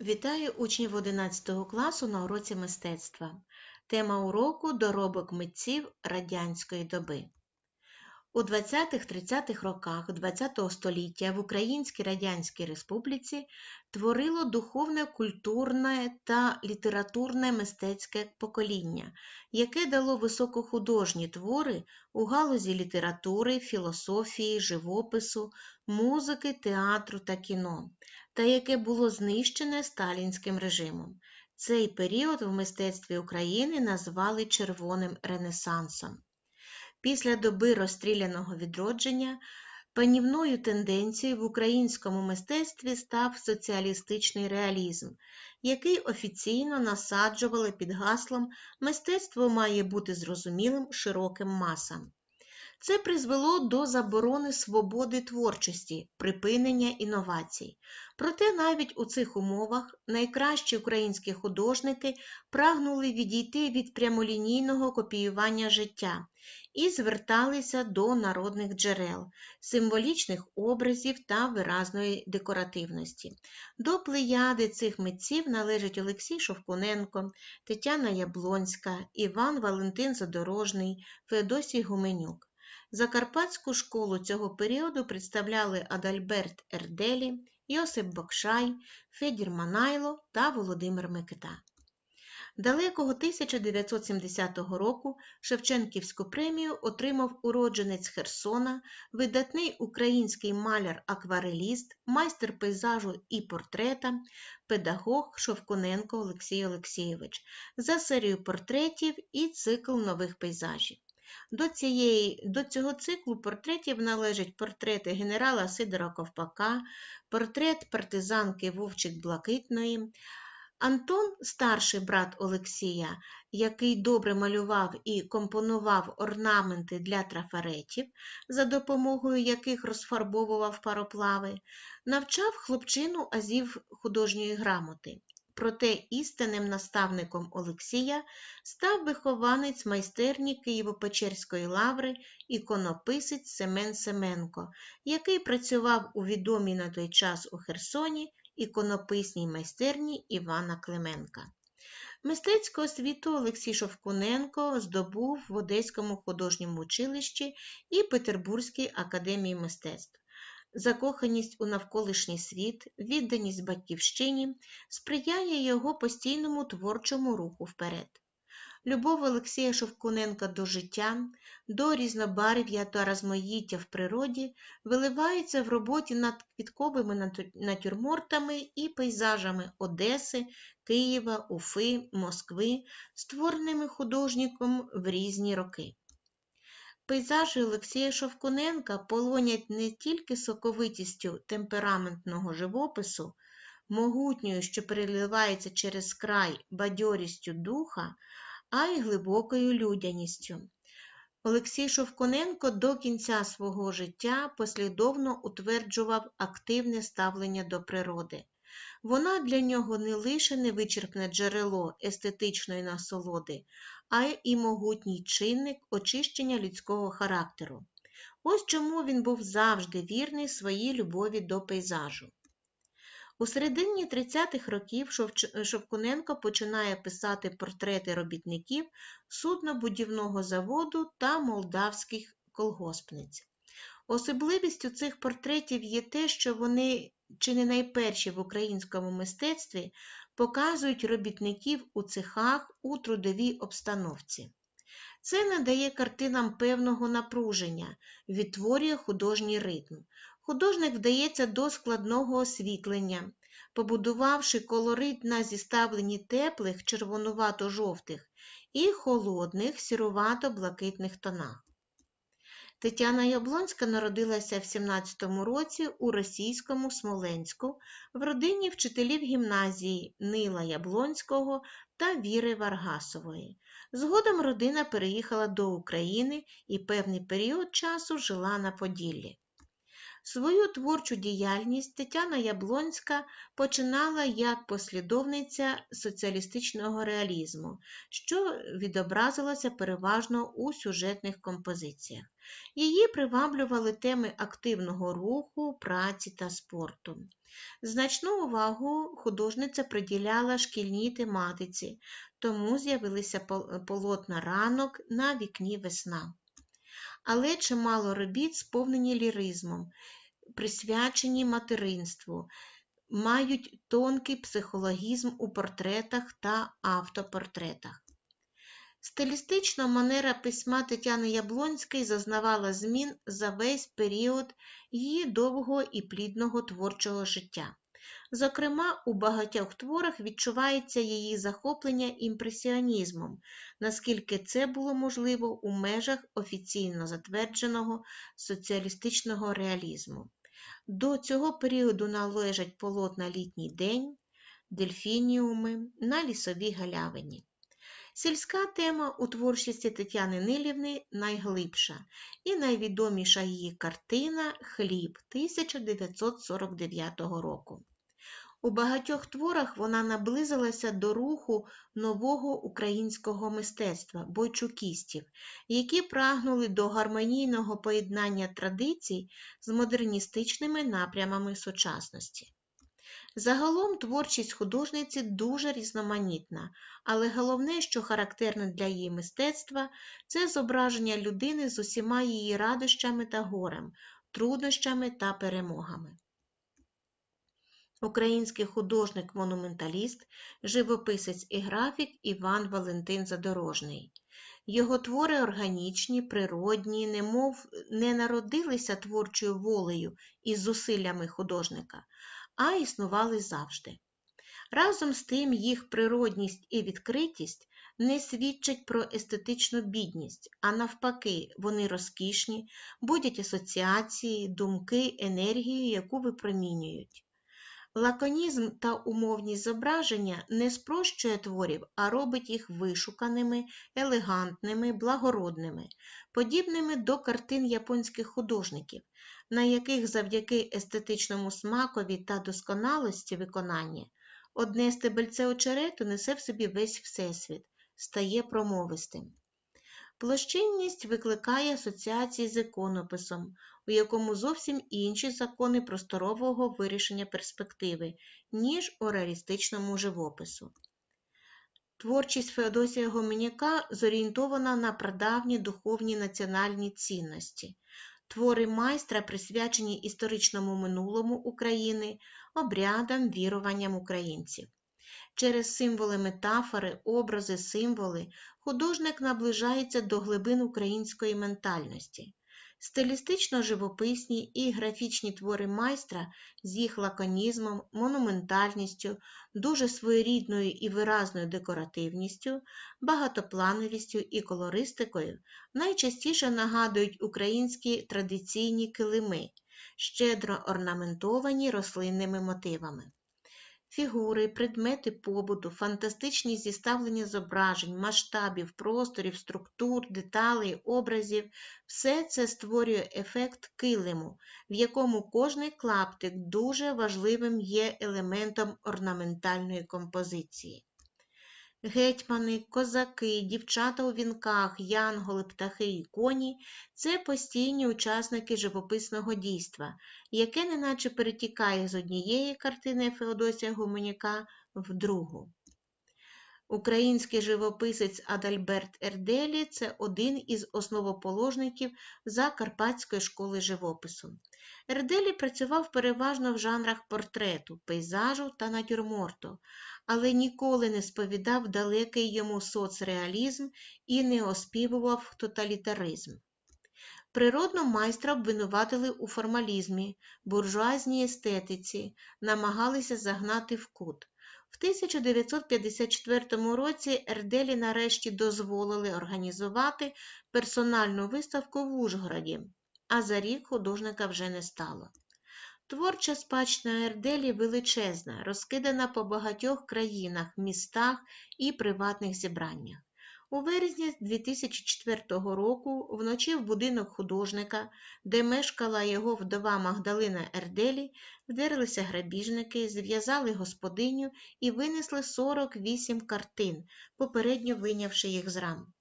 Вітаю учнів 11 класу на уроці мистецтва. Тема уроку доробок митців радянської доби. У 20-30-х роках ХХ століття в Українській Радянській Республіці творило духовне, культурне та літературне мистецьке покоління, яке дало високохудожні твори у галузі літератури, філософії, живопису, музики, театру та кіно, та яке було знищене сталінським режимом. Цей період в мистецтві України назвали Червоним Ренесансом. Після доби розстріляного відродження панівною тенденцією в українському мистецтві став соціалістичний реалізм, який офіційно насаджували під гаслом Мистецтво має бути зрозумілим широким масам. Це призвело до заборони свободи творчості, припинення інновацій. Проте навіть у цих умовах найкращі українські художники прагнули відійти від прямолінійного копіювання життя і зверталися до народних джерел, символічних образів та виразної декоративності. До плеяди цих митців належать Олексій Шовкуненко, Тетяна Яблонська, Іван Валентин Задорожний, Феодосій Гуменюк. Закарпатську школу цього періоду представляли Адальберт Ерделі, Йосип Бокшай, Федір Манайло та Володимир Микита. Далекого 1970 року Шевченківську премію отримав уродженець Херсона, видатний український маляр-аквареліст, майстер пейзажу і портрета, педагог Шовкуненко Олексій Олексійович за серію портретів і цикл нових пейзажів. До цієї, до цього циклу портретів належать портрети генерала Сидора Ковпака, портрет партизанки Вовчик Блакитної, Антон, старший брат Олексія, який добре малював і компонував орнаменти для трафаретів, за допомогою яких розфарбовував пароплави, навчав хлопчину азів художньої грамоти. Проте істинним наставником Олексія став вихованець майстерні Києво-Печерської лаври іконописець Семен Семенко, який працював у відомій на той час у Херсоні іконописній майстерні Івана Клименка. Мистецьку освіту Олексій Шовкуненко здобув в Одеському художньому училищі і Петербурзькій академії мистецтв. Закоханість у навколишній світ, відданість батьківщині сприяє його постійному творчому руху вперед. Любов Олексія Шовкуненка до життя, до різнобарв'я та розмаїття в природі виливається в роботі над квітковими натюрмортами і пейзажами Одеси, Києва, Уфи, Москви, створеними художником в різні роки. Пейзажі Олексія Шовкуненка полонять не тільки соковитістю темпераментного живопису, могутньою, що переливається через край бадьорістю духа, а й глибокою людяністю. Олексій Шовконенко до кінця свого життя послідовно утверджував активне ставлення до природи. Вона для нього не лише невичерпне джерело естетичної насолоди, а й могутній чинник очищення людського характеру. Ось чому він був завжди вірний своїй любові до пейзажу. У середині 30-х років Шовкуненко починає писати портрети робітників суднобудівного заводу та молдавських колгоспниць. Особливістю цих портретів є те, що вони чи не найперші в українському мистецтві показують робітників у цехах у трудовій обстановці. Це надає картинам певного напруження, відтворює художній ритм. Художник вдається до складного освітлення, побудувавши колорит на зіставленні теплих червонувато-жовтих і холодних сірувато-блакитних тонах. Тетяна Яблонська народилася в 17-му році у російському Смоленську в родині вчителів гімназії Нила Яблонського та Віри Варгасової. Згодом родина переїхала до України і певний період часу жила на Поділлі. Свою творчу діяльність Тетяна Яблонська починала як послідовниця соціалістичного реалізму, що відобразилося переважно у сюжетних композиціях. Її приваблювали теми активного руху, праці та спорту. Значну увагу художниця приділяла шкільній тематиці, тому з'явилися полотна ранок на вікні весна. Але чимало робіт сповнені ліризмом, присвячені материнству, мають тонкий психологізм у портретах та автопортретах. Стилістично манера письма Тетяни Яблонської зазнавала змін за весь період її довгого і плідного творчого життя. Зокрема, у багатьох творах відчувається її захоплення імпресіонізмом, наскільки це було можливо у межах офіційно затвердженого соціалістичного реалізму. До цього періоду належать полотна Літній день, дельфініуми на лісовій галявині. Сільська тема у творчості Тетяни Нилівни найглибша і найвідоміша її картина Хліб 1949 року. У багатьох творах вона наблизилася до руху нового українського мистецтва бойчукістів, які прагнули до гармонійного поєднання традицій з модерністичними напрямами сучасності. Загалом творчість художниці дуже різноманітна, але головне, що характерне для її мистецтва, це зображення людини з усіма її радощами та горем, труднощами та перемогами. Український художник-монументаліст, живописець і графік Іван Валентин Задорожний. Його твори органічні, природні, немов не народилися творчою волею і зусиллями художника, а існували завжди. Разом з тим їх природність і відкритість не свідчать про естетичну бідність, а навпаки, вони розкішні, будять асоціації, думки, енергію, яку випромінюють. Лаконізм та умовність зображення не спрощує творів, а робить їх вишуканими, елегантними, благородними, подібними до картин японських художників, на яких завдяки естетичному смакові та досконалості виконання одне стебельце очерету несе в собі весь всесвіт, стає промовистим. Площинність викликає асоціації з іконописом, у якому зовсім інші закони просторового вирішення перспективи, ніж у реалістичному живопису. Творчість Феодосія Гоменяка зорієнтована на прадавні духовні національні цінності. Твори майстра присвячені історичному минулому України, обрядам, віруванням українців. Через символи метафори, образи, символи художник наближається до глибин української ментальності. Стилістично живописні і графічні твори майстра з їх лаконізмом, монументальністю, дуже своєрідною і виразною декоративністю, багатоплановістю і колористикою найчастіше нагадують українські традиційні килими, щедро орнаментовані рослинними мотивами. Фігури, предмети побуту, фантастичні зіставлення зображень, масштабів, просторів, структур, деталей, образів все це створює ефект килиму, в якому кожний клаптик дуже важливим є елементом орнаментальної композиції. Гетьмани, козаки, дівчата у вінках, янголи, птахи і коні це постійні учасники живописного дійства, яке неначе перетікає з однієї картини Феодосія Гуменяка в другу. Український живописець Адальберт Ерделі це один із основоположників Закарпатської школи живопису. Ерделі працював переважно в жанрах портрету, пейзажу та натюрморту, але ніколи не сповідав далекий йому соцреалізм і не оспівував тоталітаризм. Природно майстра обвинуватили у формалізмі, буржуазній естетиці, намагалися загнати в кут. В 1954 році Ерделі нарешті дозволили організувати персональну виставку в Ужгороді, а за рік художника вже не стало. Творча спадщина Ерделі величезна, розкидана по багатьох країнах, містах і приватних зібраннях. У березні 2004 року вночі в будинок художника, де мешкала його вдова Магдалина Ерделі, вдерлися грабіжники, зв'язали господиню і винесли 48 картин, попередньо вийнявши їх з рам.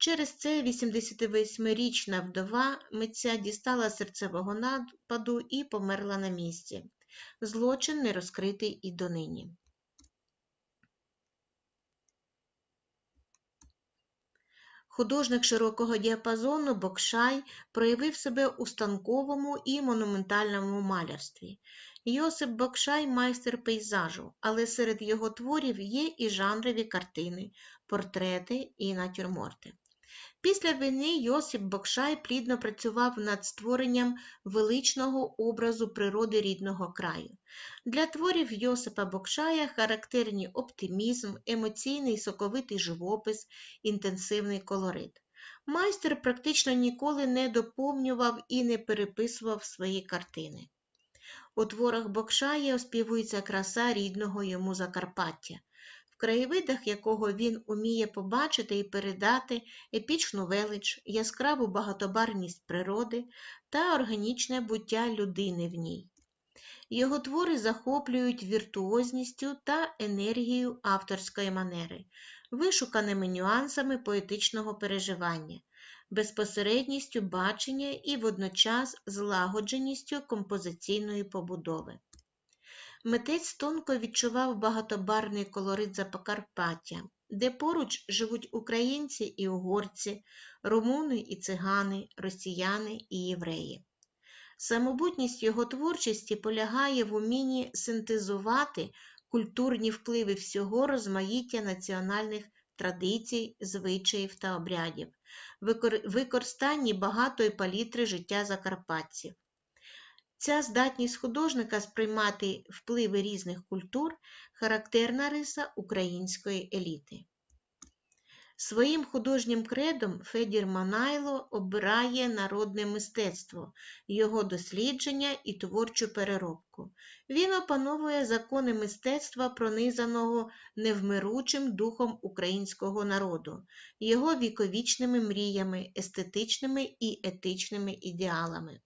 Через це 88-річна вдова митця дістала серцевого нападу і померла на місці. Злочин не розкритий і донині. Художник широкого діапазону Бокшай проявив себе у станковому і монументальному малярстві. Йосип Бокшай майстер пейзажу, але серед його творів є і жанрові картини, портрети і натюрморти. Після війни Йосип Бокшай плідно працював над створенням величного образу природи рідного краю. Для творів Йосипа Бокшая характерні оптимізм, емоційний соковитий живопис, інтенсивний колорит. Майстер практично ніколи не доповнював і не переписував свої картини. У творах Бокшая оспівується краса рідного йому Закарпаття краєвидах якого він уміє побачити і передати епічну велич, яскраву багатобарність природи та органічне буття людини в ній. Його твори захоплюють віртуозністю та енергією авторської манери, вишуканими нюансами поетичного переживання, безпосередністю бачення і водночас злагодженістю композиційної побудови. Митець тонко відчував багатобарний колорит Закарпаття, де поруч живуть українці і угорці, румуни і цигани, росіяни і євреї. Самобутність його творчості полягає в умінні синтезувати культурні впливи всього розмаїття національних традицій, звичаїв та обрядів, використанні багатої палітри життя закарпатців. Ця здатність художника сприймати впливи різних культур характерна риса української еліти. Своїм художнім кредом Федір Манайло обирає народне мистецтво, його дослідження і творчу переробку. Він опановує закони мистецтва, пронизаного невмиручим духом українського народу, його віковічними мріями, естетичними і етичними ідеалами.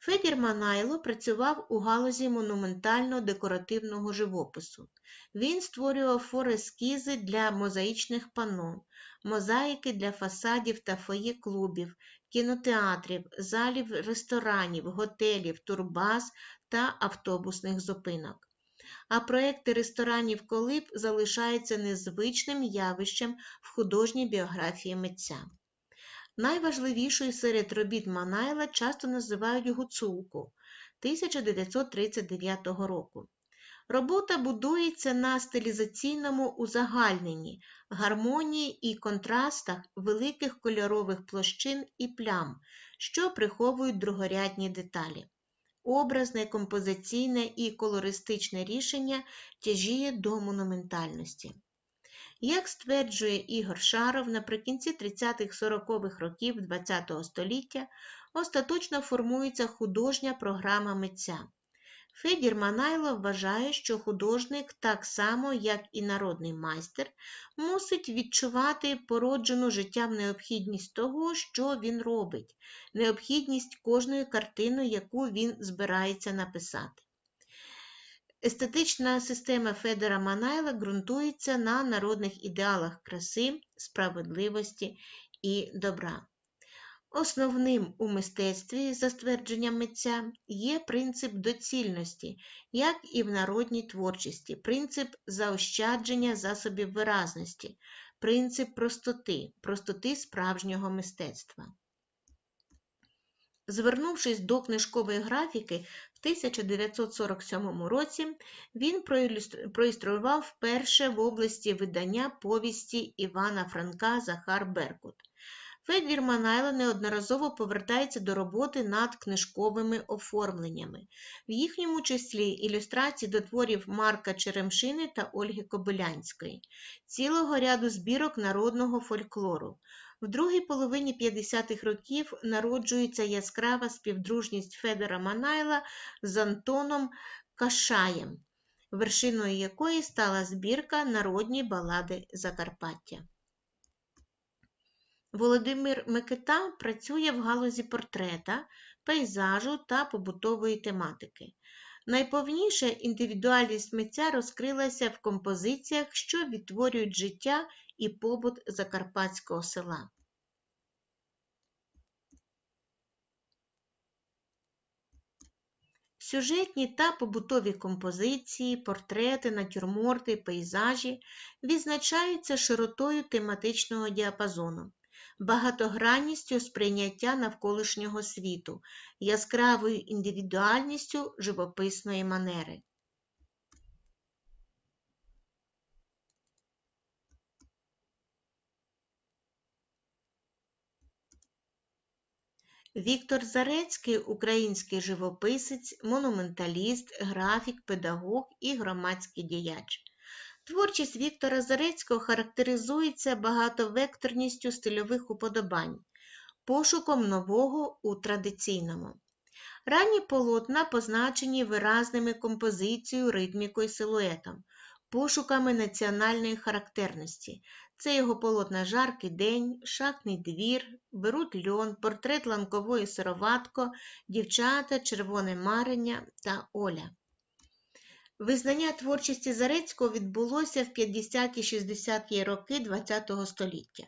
Федір Манайло працював у галузі монументально-декоративного живопису. Він створював форескізи для мозаїчних панно, мозаїки для фасадів та фоє клубів, кінотеатрів, залів ресторанів, готелів, турбаз та автобусних зупинок. А проекти ресторанів Колиб залишаються незвичним явищем в художній біографії митця. Найважливішою серед робіт Манайла часто називають гуцулку 1939 року. Робота будується на стилізаційному узагальненні, гармонії і контрастах великих кольорових площин і плям, що приховують другорядні деталі. Образне, композиційне і колористичне рішення тяжіє до монументальності. Як стверджує Ігор Шаров, наприкінці 30-40-х років ХХ століття остаточно формується художня програма митця. Федір Манайло вважає, що художник, так само, як і народний майстер, мусить відчувати породжену життям необхідність того, що він робить, необхідність кожної картини, яку він збирається написати. Естетична система Федора Манайла ґрунтується на народних ідеалах краси, справедливості і добра. Основним у мистецтві, за ствердженням митця, є принцип доцільності, як і в народній творчості, принцип заощадження засобів виразності, принцип простоти, простоти справжнього мистецтва. Звернувшись до книжкової графіки, в 1947 році він проілюстрував вперше в області видання повісті Івана Франка Захар Беркут. Федір Манайло неодноразово повертається до роботи над книжковими оформленнями, в їхньому числі ілюстрації до творів Марка Черемшини та Ольги Кобилянської, цілого ряду збірок народного фольклору. В другій половині 50-х років народжується яскрава співдружність Федора Манайла з Антоном Кашаєм, вершиною якої стала збірка Народні балади Закарпаття. Володимир Микита працює в галузі портрета, пейзажу та побутової тематики. Найповніше індивідуальність митця розкрилася в композиціях, що відтворюють життя і побут закарпатського села. Сюжетні та побутові композиції, портрети, натюрморти, пейзажі відзначаються широтою тематичного діапазону, багатогранністю сприйняття навколишнього світу, яскравою індивідуальністю живописної манери. Віктор Зарецький український живописець, монументаліст, графік, педагог і громадський діяч. Творчість Віктора Зарецького характеризується багатовекторністю стильових уподобань, пошуком нового у традиційному. Ранні полотна позначені виразними композицією, ритмікою, силуетом, пошуками національної характерності. Це його полотна Жаркий день, Шахтний двір, Беруть льон, портрет ланкової сироватко, Дівчата, Червоне марення та Оля. Визнання творчості Зарецького відбулося в 50-60-ті роки ХХ століття.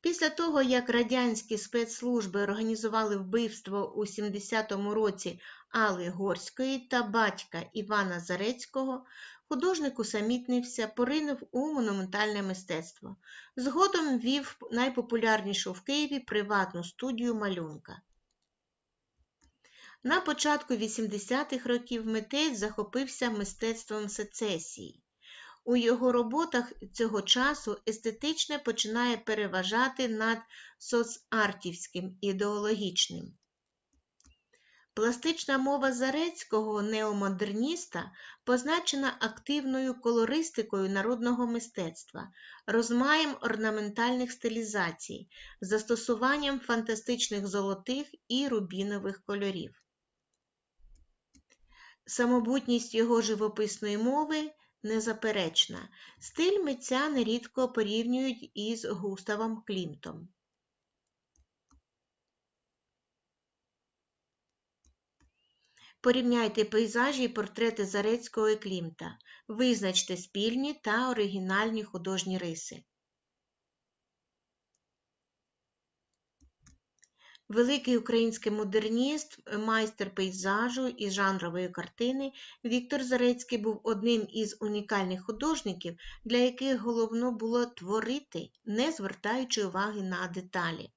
Після того, як радянські спецслужби організували вбивство у 70-му році Алли Горської та батька Івана Зарецького, художник усамітнився, поринув у монументальне мистецтво. Згодом вів найпопулярнішу в Києві приватну студію малюнка. На початку 80-х років митець захопився мистецтвом сецесії. У його роботах цього часу естетичне починає переважати над соцартівським ідеологічним. Пластична мова Зарецького неомодерніста позначена активною колористикою народного мистецтва, розмаєм орнаментальних стилізацій, застосуванням фантастичних золотих і рубінових кольорів. Самобутність його живописної мови незаперечна. Стиль митця нерідко порівнюють із Густавом Клімтом. Порівняйте пейзажі і портрети Зарецького і Клімта. Визначте спільні та оригінальні художні риси. Великий український модерніст, майстер пейзажу і жанрової картини Віктор Зарецький був одним із унікальних художників, для яких головно було творити, не звертаючи уваги на деталі.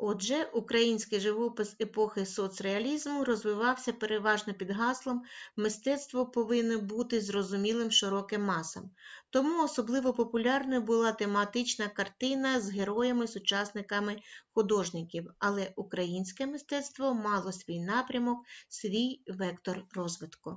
Отже, український живопис епохи соцреалізму розвивався переважно під гаслом мистецтво повинно бути зрозумілим широким масам. Тому особливо популярною була тематична картина з героями-сучасниками художників, але українське мистецтво мало свій напрямок, свій вектор розвитку.